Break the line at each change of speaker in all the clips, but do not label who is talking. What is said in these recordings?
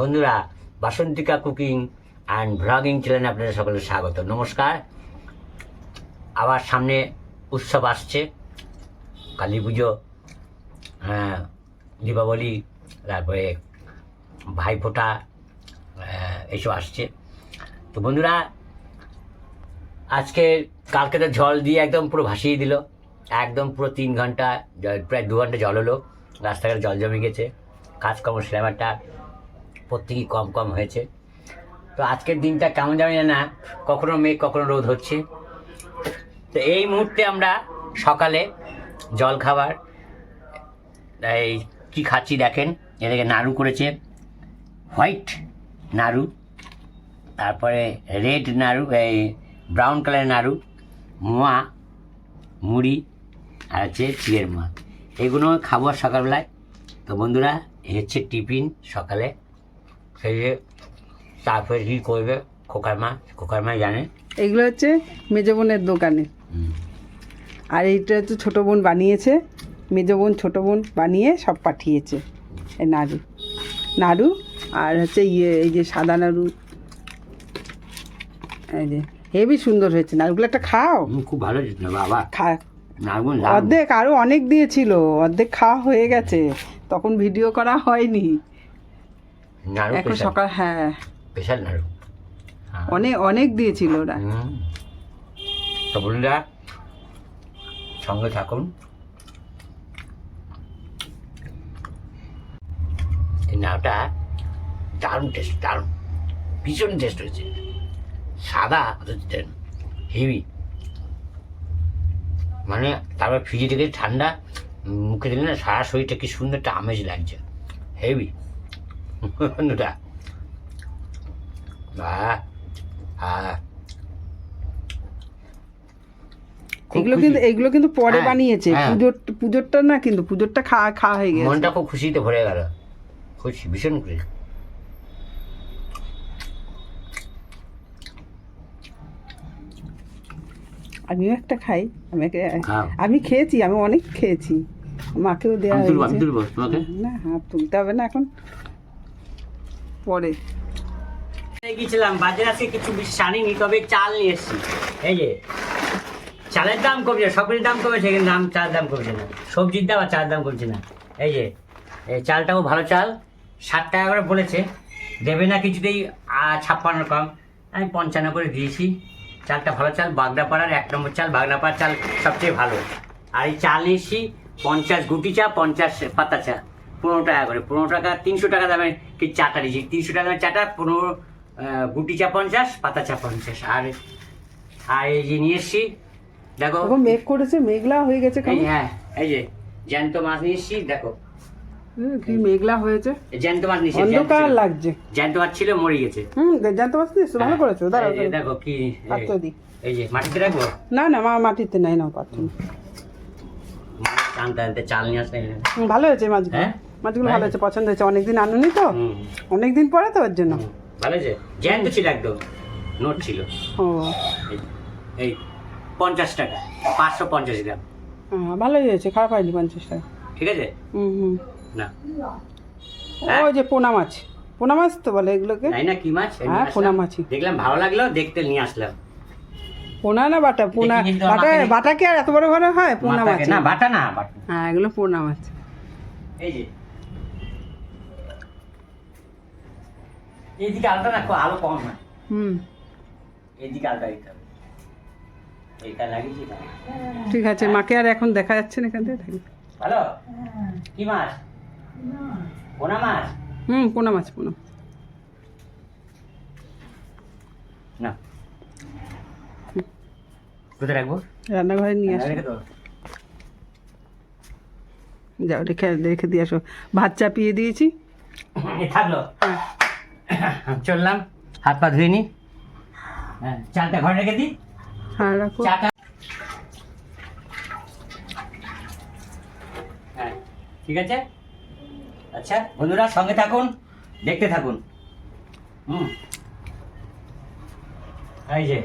বন্ধুরা Basantika cooking and blogging চ্যানেলে আপনাদের সকলের স্বাগত। নমস্কার। আবার সামনে উৎসব আসছে। কালী পুজো হ্যাঁ, দীপাবলি তারপরে ভাইফোঁটা আহ, এইসব আসছে। তো বন্ধুরা আজকে কালকে তো জল দিয়ে একদম পুরো ভাসিয়ে দিল। একদম পুরো তিন ঘণ্টা প্রায় দু ঘণ্টা জল হলো। রাস্তাঘাটে জল জমে গেছে। কাজকর্ম সিলেবারটা প্রত্যেকেই কম কম হয়েছে। তো আজকের দিনটা কেমন জানি না, কখনো মেঘ, কখনো রোদ হচ্ছে। তো এই মুহূর্তে আমরা সকালে জল খাবার, এই কী খাচ্ছি দেখেন, এদিকে নাড়ু করেছে, হোয়াইট নাড়ু, তারপরে রেড নাড়ু, এই ব্রাউন কালারের নাড়ু, মোয়া, মুড়ি, আর হচ্ছে চিড়ের মা এগুলো খাব সকালবেলায়। তো বন্ধুরা হচ্ছে টিফিন সকালে। সেই যে তারপরে কী করবে? খোকার মা খোকার মা জানে?
এগুলো হচ্ছে মেজো বোনের দোকানে। আর এইটা হচ্ছে ছোটো বোন বানিয়েছে। মেজো বোন ছোটো বোন বানিয়ে সব পাঠিয়েছে। এই নাড়ু। নাড়ু আর হচ্ছে ইয়ে এই যে সাদা নাড়ু। এই যে হেবি সুন্দর হয়েছে। নাড়ুগুলো একটা খাও।
খুব ভালো বাবা
খা। অর্ধেক আরও অনেক দিয়েছিল। অর্ধেক খাওয়া হয়ে গেছে। তখন ভিডিও করা হয়নি।
নাড়ু
এখন সকাল হ্যাঁ।
স্পেশাল নাড়ু। হ্যাঁ।
অনেক অনেক দিয়েছিল ওরা।
হুম। তো বন্ধুরা সঙ্গে থাকুন। এই নাওটা দারুণ টেস্ট দারুণ। ভীষণ টেস্ট হয়েছে। সাদা হেভি মানে তারপর ফ্রিজে থেকে ঠান্ডা মুখে দিলে না সারা শরীরটা কি সুন্দর একটা আমেজ লাগছে। হেভি বাহ আহ খুব
এগুলো কিন্তু এগুলো কিন্তু পরে
হ্যাঁ,
বানিয়েছে।
হ্যাঁ।
পুজোর পুজোরটা না কিন্তু পুজোরটা খাওয়া খাওয়া হয়ে গেছে।
মনটা খুব খুশিতে ভরে গেল। খুশি ভীষণ খুশি।
আমিও একটা খাই। আমি আমি খেয়েছি আমি অনেক খেয়েছি। মাকেও দেওয়া হয়েছে। না হাত তুলতে হবে না এখন। পরে।
গিয়েছিলাম বাজারে আজকে কিছু বেশি আনিনি, তবে চাল নিয়ে এসেছি। এই যে, চালের দাম কমছে সকলের দাম কমেছে, কিন্তু দাম চাল দাম কমছে না। সবজির দাম আর চাল দাম কমছে না। এই যে, এই চালটাও ভালো চাল, ষাট টাকা করে বলেছে। দেবে না কিছুতেই ছাপ্পান্ন কম। আমি পঞ্চান্ন করে দিয়েছি। চালটা ভালো চাল বাগদাপাড়ার এক নম্বর চাল বাগদাপাড়ার চাল সবচেয়ে ভালো। আর এই চাল নিয়েছি পঞ্চাশ গুটি চা, পঞ্চাশ পাতা চা। পনেরো টাকা করে। পনেরো টাকা তিনশো টাকা দামে কি চাটা নিয়েছি তিনশো টাকা দামের চাটা পনেরো গুটি চা পঞ্চাশ পাতা চা পঞ্চাশ। আর আর এই যে নিয়ে এসছি দেখো
মেঘ করেছে মেঘলা হয়ে গেছে
হ্যাঁ এই যে জ্যান্ত মাছ নিয়ে এসছি দেখো।
হুম, কি মেঘলা হয়েছে।
জ্যান্ত মাছ নিয়ে
অন্ধকার লাগছে।
জ্যান্ত মাছ ছিল মরে গেছে।
হুম জানতে পারছিস ভালো
হ্যাঁ,
করেছ দাঁড়াও
দেখো কি
পাত্র দি
এই যে মাটিতে রাখব?
না না মা মাটিতে নাই না পাত্র। না।
টানতে টানতে চাল নিয়ে আসতে
ভালো হয়েছে
হ্যাঁ?
মাছগুলো
ভালো
হয়েছে পছন্দ হয়েছে। অনেকদিন আনুনি তো। অনেকদিন পরে তো ওর জন্য।
ভালো আছে জ্যান্ত ছিল একদম। নোট ছিল।
ও।
এই- পঞ্চাশ টাকা। পাঁচশো পঞ্চাশ গ্রাম।
হ্যাঁ, ভালোই হয়েছে। খারাপ হয়নি পঞ্চাশ টাকা।
ঠিক আছে?
হুম হুম।
না। হ্যাঁ?
ওই যে পোনা মাছ। পোনা মাছ তো বলে এগুলোকে।
তাই না? কি মাছ?
হ্যাঁ, পোনা মাছই।
দেখলাম ভালো লাগল দেখতে নিয়ে আসলাম।
পোনা না বাটা? পোনা বাটা বাটা কি আর এত বড় বড় হয়? পোনা মাছ।
না বাটা না বাটা।
হ্যাঁ এগুলো পোনা মাছ।
এই যে এইদিকে আলোটা না খুব আলো কম হয়।
হুম।
এইদিকে আলোটা দিতে হবে।
ঠিক আছে মাকে আর এখন দেখা যাচ্ছে না এখান থেকে।
ভালো? কি মাছ? পোনা মাছ?
হুম পোনা মাছ পোনা।
না। কোথায় রাখব?
রান্নাঘরে নিয়ে আসো। যাও রেখে রেখে দিয়ে আসো। ভাত চাপিয়ে দিয়েছি।
থাকল?
হ্যাঁ।
চললাম। হাত পা ধুয়ে নি। হ্যাঁ চালটা ঘরে রেখে দিই
হ্যাঁ
চাটা হ্যাঁ ঠিক আছে? আচ্ছা বন্ধুরা সঙ্গে থাকুন দেখতে থাকুন। হুম। এই যে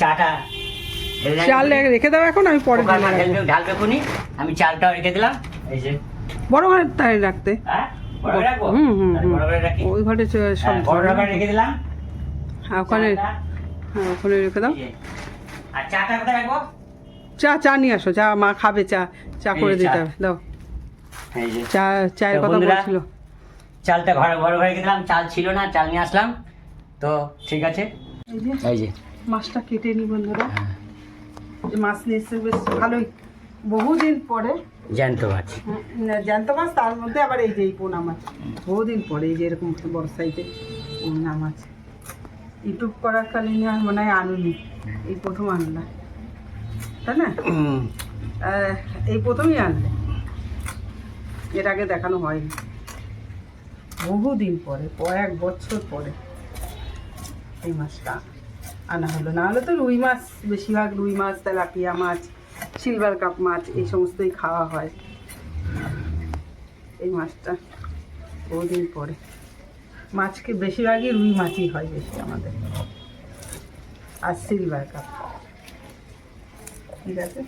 চাটা
চাল রেখে দাও এখন আমি পরে ঢেলে
ঢালবে খুনি আমি চালটাও রেখে দিলাম এই যে।
বড় ঘরে তাই রাখতে।
হ্যাঁ?
হুম, হুম, ওই ঘরে সব
হ্যাঁ, রেখে দিলাম।
হ্যাঁ, ওখানে হ্যাঁ ওখানে রেখে দাও।
আর চাটা কোথায় রাখব?
চা চা নিয়ে আসো চা মা খাবে চা চা করে দিতে হবে দাও।
এই যে।
চা চায়ের কথা বলছিল।
চালটা ঘরে বড় করে রেখে দিলাম চাল ছিল না চাল নিয়ে আসলাম। তো ঠিক আছে।
এই যে মাছটা কেটে নি বন্ধুরা।
হ্যাঁ,
মাছ নিয়ে এসছে বেশ ভালোই। বহুদিন পরে
জ্যান্ত মাছ।
জ্যান্ত মাছ তার মধ্যে আবার এই যে এই পোনা মাছ। বহুদিন পরে এই যে এরকম বড় সাইজে পোনা মাছ। ইউটিউব করার কালীন আর মনে হয় আনুনি। এই প্রথম আনলা তাই না? এই প্রথমই আনলে। এর আগে দেখানো হয়নি। বহুদিন পরে কয়েক বছর পরে এই মাছটা আনা হলো। না হলে তো রুই মাছ বেশিরভাগ রুই মাছ তেলাপিয়া মাছ সিলভার কাপ মাছ এই সমস্তই খাওয়া হয়। এই মাছটা বহুদিন পরে। মাছকে বেশিরভাগই রুই মাছই হয় বেশি আমাদের। আর সিলভার কাপ। ঠিক আছে?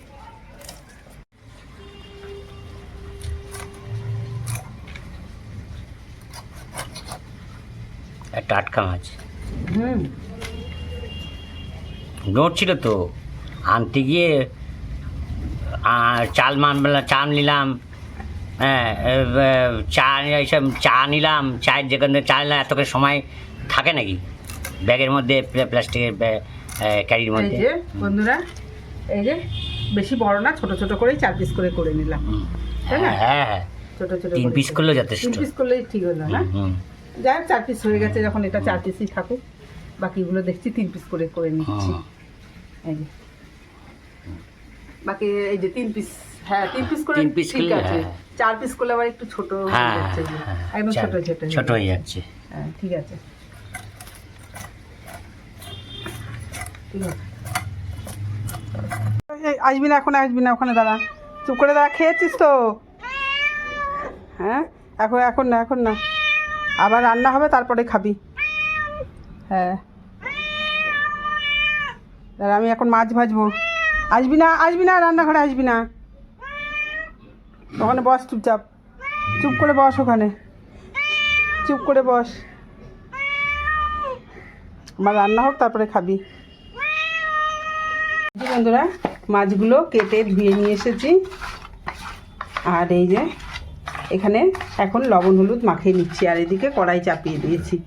টাটকা মাছ।
হুম।
নড়ছিল তো। আনতে গিয়ে চাল মানবেলা চাল নিলাম হ্যাঁ চা এইসব চা নিলাম চায়ের যেখান থেকে চা নিলাম এত করে সময় থাকে নাকি? ব্যাগের মধ্যে প্লাস্টিকের ক্যারির মধ্যে?
বন্ধুরা এই যে বেশি বড় না ছোট ছোট করেই চার পিস করে করে নিলাম। তাই না?
হ্যাঁ হ্যাঁ।
ছোট ছোট
তিন পিস
করে।
করলেও যথেষ্ট।
তিন পিস করলেই ঠিক হলো না। যাই চার পিস হয়ে গেছে যখন এটা চার পিসই থাকুক। বাকিগুলো দেখছি তিন পিস করে করে নিচ্ছি। এই যে। বাকি এই যে তিন পিস হ্যাঁ তিন পিস করে
piece
ঠিক আছে।
হ্যাঁ।
চার পিস করলে আবার একটু ছোট হয়ে
হ্যাঁ
যাচ্ছে।
হ্যাঁ,
একদম ছোট ছোট
ছোট হয়ে যাচ্ছে।
হ্যাঁ ঠিক আছে। ঠিক আছে। আসবি না এখন আসবি না ওখানে দাঁড়া। চুপ করে দাঁড়া খেয়েছিস তো? হ্যাঁ এখন এখন না এখন না। আবার রান্না হবে তারপরে খাবি। হ্যাঁ। দাঁড়া আমি এখন মাছ ভাজবো। আসবি না আসবি না, রান্নাঘরে আসবি না। ওখানে বস, চুপচাপ। চুপ করে বস ওখানে। চুপ করে বস। আমার রান্না হোক, তারপরে খাবি। বন্ধুরা, মাছগুলো কেটে ধুয়ে নিয়ে এসেছি। আর এই যে, এখানে এখন লবণ হলুদ মাখিয়ে নিচ্ছি, আর এদিকে কড়াই চাপিয়ে দিয়েছি।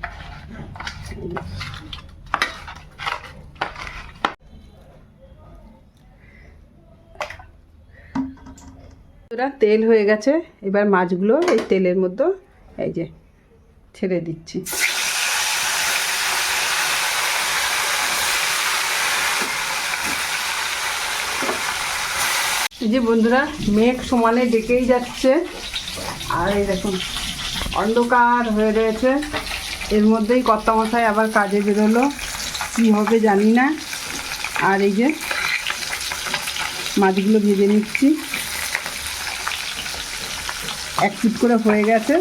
বন্ধুরা, তেল হয়ে গেছে। এবার মাছগুলো এই তেলের মধ্যে এই যে ছেড়ে দিচ্ছি। এই যে বন্ধুরা মেঘ সমানে ডেকেই যাচ্ছে। আর এই দেখুন অন্ধকার হয়ে রয়েছে। এর মধ্যেই কর্তামশাই আবার কাজে বেরোলো। কী হবে জানি না। আর এই যে মাছগুলো ভেজে নিচ্ছি। এক পিট করে হয়ে গেছে।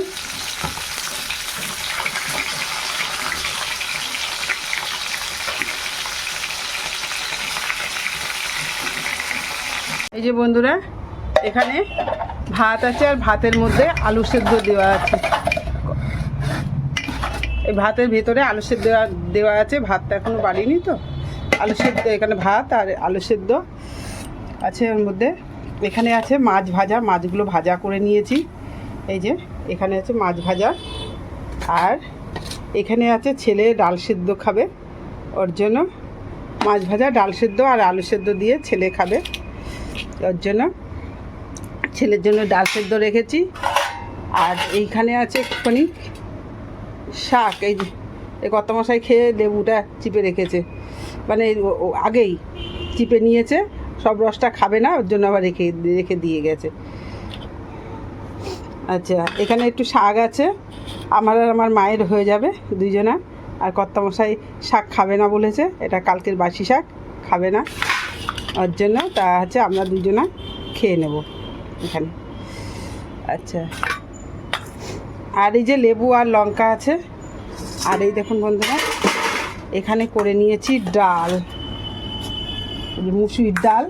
এই যে বন্ধুরা, এখানে ভাত আছে আর ভাতের মধ্যে আলু সেদ্ধ দেওয়া আছে। এই ভাতের ভেতরে আলু সেদ্ধ দেওয়া আছে, ভাতটা এখনও বাড়িনি তো। আলু সেদ্ধ, এখানে ভাত আর আলু সেদ্ধ আছে ওর মধ্যে। এখানে আছে মাছ ভাজা, মাছগুলো ভাজা করে নিয়েছি। এই যে, এখানে আছে মাছ ভাজা। আর এখানে আছে ছেলে ডাল সেদ্ধ খাবে। ওর জন্য মাছ ভাজা, ডাল সেদ্ধ আর আলু সেদ্ধ দিয়ে ছেলে খাবে। ওর জন্য ছেলের জন্য ডাল সেদ্ধ রেখেছি। আর এইখানে আছে একটুখানি শাক। এই যে, এই কত মশাই খেয়ে লেবুটা চিপে রেখেছে। মানে আগেই চিপে নিয়েছে, সব রসটা খাবে না, ওর জন্য আবার রেখে রেখে দিয়ে গেছে। আচ্ছা এখানে একটু শাক আছে। আমার আর আমার মায়ের হয়ে যাবে দুইজনা। আর কর্তামশাই শাক খাবে না বলেছে। এটা কালকের বাসি শাক, খাবে না। ওর জন্য তা হচ্ছে আমরা দুজনা খেয়ে নেব এখানে। আচ্ছা। আর এই যে লেবু আর লঙ্কা আছে। আর এই দেখুন বন্ধুরা, এখানে করে নিয়েছি ডাল। মুসুরির ডাল।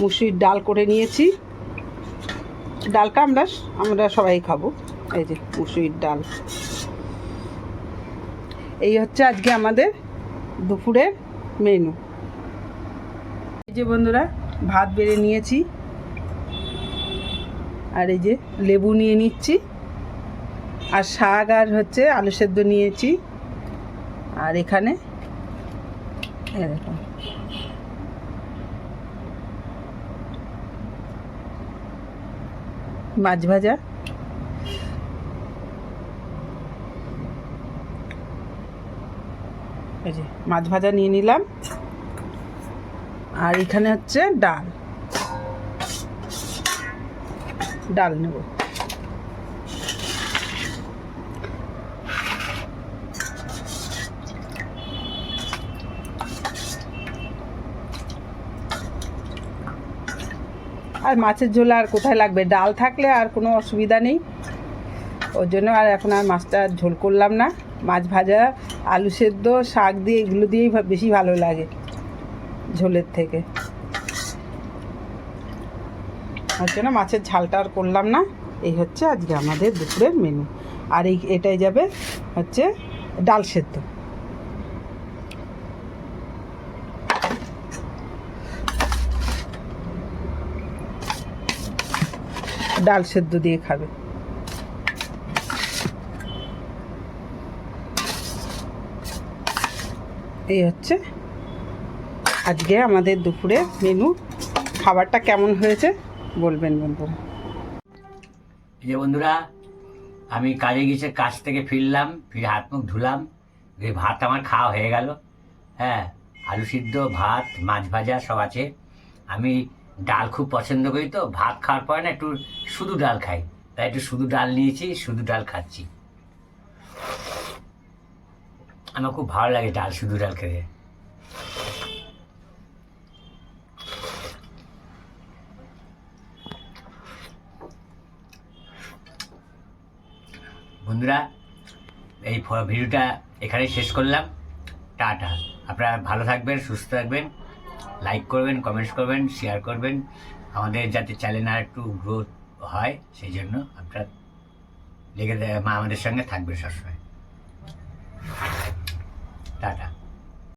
মুসুরির ডাল করে নিয়েছি। ডালটা আমরা আমরা সবাই খাব। এই যে মুসুরির ডাল। এই হচ্ছে আজকে আমাদের দুপুরের মেনু। এই যে বন্ধুরা, ভাত বেড়ে নিয়েছি। আর এই যে লেবু নিয়ে নিচ্ছি। আর শাক আর হচ্ছে আলু সেদ্ধ নিয়েছি। আর এখানে এই মাছ ভাজা। মাছ ভাজা নিয়ে নিলাম। আর এখানে হচ্ছে ডাল। ডাল নেব। আর মাছের ঝোল আর কোথায় লাগবে? ডাল থাকলে আর কোনো অসুবিধা নেই। ওর জন্য আর এখন আর মাছটা ঝোল করলাম না। মাছ ভাজা, আলু সেদ্ধ, শাক দিয়ে এগুলো দিয়েই বেশি ভালো লাগে ঝোলের থেকে। ওর জন্য মাছের ঝালটা আর করলাম না। এই হচ্ছে আজকে আমাদের দুপুরের মেনু আর এই, এটাই যাবে হচ্ছে ডাল সেদ্ধ। ডাল সেদ্ধ দিয়ে খাবে। এই হচ্ছে আজকে আমাদের দুপুরে মেনু। খাবারটা কেমন হয়েছে বলবেন বন্ধুরা
যে বন্ধুরা, আমি কাজে গেছে কাজ থেকে ফিরলাম, ফিরে হাত মুখ ধুলাম ভাত আমার খাওয়া হয়ে গেল। হ্যাঁ আলু সিদ্ধ, ভাত, মাছ ভাজা সব আছে। আমি ডাল খুব পছন্দ করি তো, ভাত খাওয়ার পরে না একটু শুধু ডাল খাই। তাই একটু শুধু ডাল নিয়েছি, শুধু ডাল খাচ্ছি। আমার খুব ভালো লাগে ডাল, শুধু ডাল খেতে। বন্ধুরা, এই ভিডিওটা এখানে শেষ করলাম। টাটা। আপনারা ভালো থাকবেন, সুস্থ থাকবেন। লাইক করবেন কমেন্টস করবেন শেয়ার করবেন। আমাদের যাতে চ্যানেল আর একটু গ্রোথ হয়, সেই জন্য আপনার লেগে আমাদের সঙ্গে থাকবেন সবসময়। টাটা।